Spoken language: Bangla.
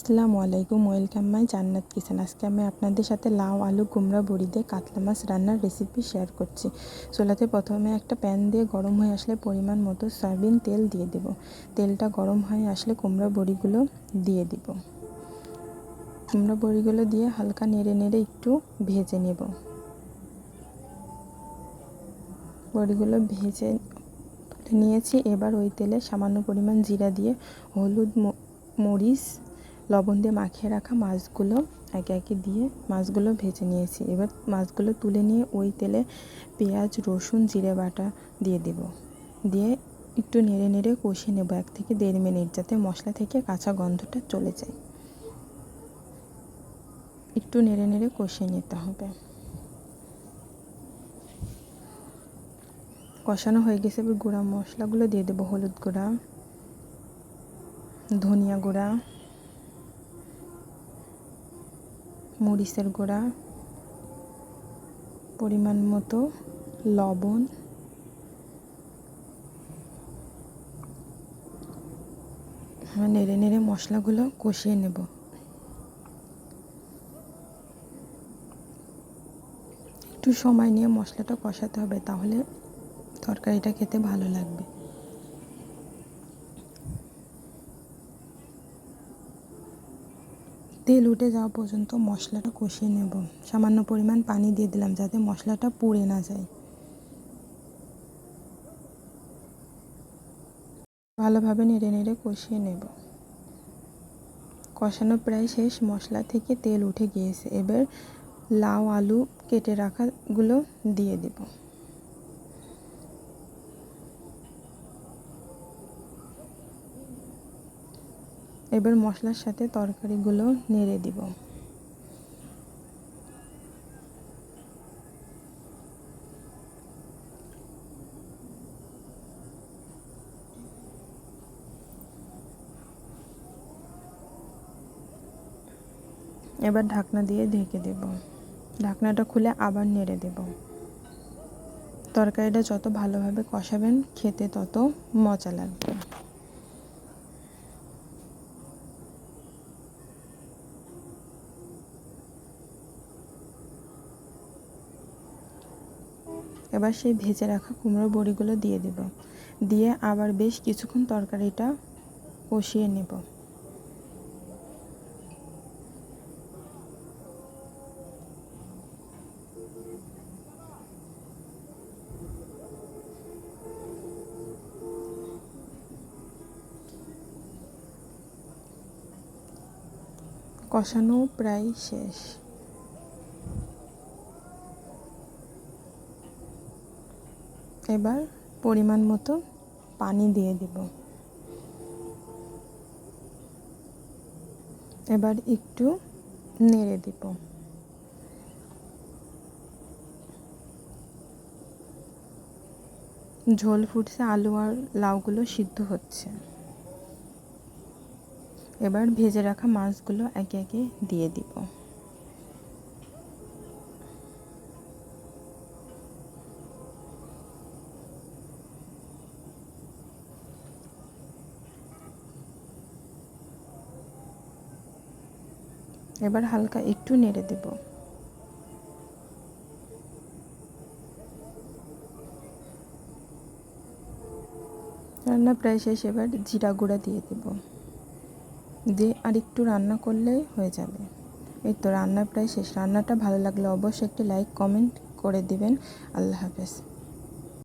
আসসালামু আলাইকুম, ওয়েলকাম মাই জান্নাত কিচেন। আজকে আমি আপনাদের সাথে লাউ, আলু, কুমড়া, বড়ি দিয়ে কাতলা মাছ রান্নার রেসিপি শেয়ার করছি। চুলাতে প্রথমে একটা প্যান দিয়ে গরম হয়ে আসলে পরিমাণ মতো সয়াবিন তেল দিয়ে দেব। তেলটা গরম হয়ে আসলে কুমড়া বড়িগুলো দিয়ে দিব। কুমড়া বড়িগুলো দিয়ে হালকা নেড়ে নেড়ে একটু ভেজে নেব। বড়িগুলো ভেজে নিয়েছি। এবার ওই তেলে সামান্য পরিমাণ জিরা দিয়ে হলুদ মরিচ লবণ দিয়ে মাখিয়ে রাখা মাছগুলো একে একে দিয়ে মাছগুলো ভেজে নিয়েছি। এবার মাছগুলো তুলে নিয়ে ওই তেলে পেঁয়াজ, রসুন, জিরে বাটা দিয়ে দেব। দিয়ে একটু নেড়ে নেড়ে কষিয়ে নেব এক থেকে দেড় মিনিট যাতে মশলা থেকে কাঁচা গন্ধটা চলে যায়। একটু নেড়ে নেড়ে কষিয়ে নিতে হবে। কষানো হয়ে গেছে, এবার গুঁড়া মশলাগুলো দিয়ে দেবো, হলুদ গুঁড়া, ধনিয়া গুঁড়া মরিচের গুঁড়া, পরিমাণ মতো লবণ নেড়ে নেড়ে মশলাগুলো কষিয়ে নেব। একটু সময় নিয়ে মশলাটা কষাতে হবে, তাহলে তরকারিটা খেতে ভালো লাগবে। তেল উঠে যাওয়া পর্যন্ত মশলাটা কষিয়ে নেব। সামান্য পরিমাণ পানি দিয়ে দিলাম যাতে মশলাটা পুড়ে না যায়। ভালোভাবে নেড়ে নেড়ে কষিয়ে নেব। কষানো প্রায় শেষ, মশলা থেকে তেল উঠে গিয়েছে। এবার লাউ, আলু কেটে রাখাগুলো দিয়ে দেবো। এবার মশলার সাথে তরকারিগুলো নেড়ে দিব। এবার ঢাকনা দিয়ে ঢেকে দেব। ঢাকনাটা খুলে আবার নেড়ে দেব। তরকারিটা যত ভালোভাবে কষাবেন, খেতে তত মজা লাগবে। এবার সেই ভেজে রাখা কুমড়ো বড়িগুলো দিয়ে দেব। দিয়ে আবার বেশ কিছুক্ষণ তরকারিটা কষিয়ে নেব। কষানো প্রায় শেষ। এবার পরিমাণ মতো পানি দিয়ে দেব। এবার একটু নেড়ে দেব। ঝোল ফুটছে, আলু আর লাউগুলো সিদ্ধ হচ্ছে। এবার ভেজে রাখা মাছগুলো একে একে দিয়ে দিব। এবার হালকা একটু নেড়ে দেব। রান্না প্রায় শেষ, এবার জিরা গুঁড়া দিয়ে দেব। দিয়ে আর একটু রান্না করলেই হয়ে যাবে। এই তো রান্না প্রায় শেষ। রান্নাটা ভালো লাগলে অবশ্যই একটি লাইক, কমেন্ট করে দিবেন। আল্লাহ হাফেজ।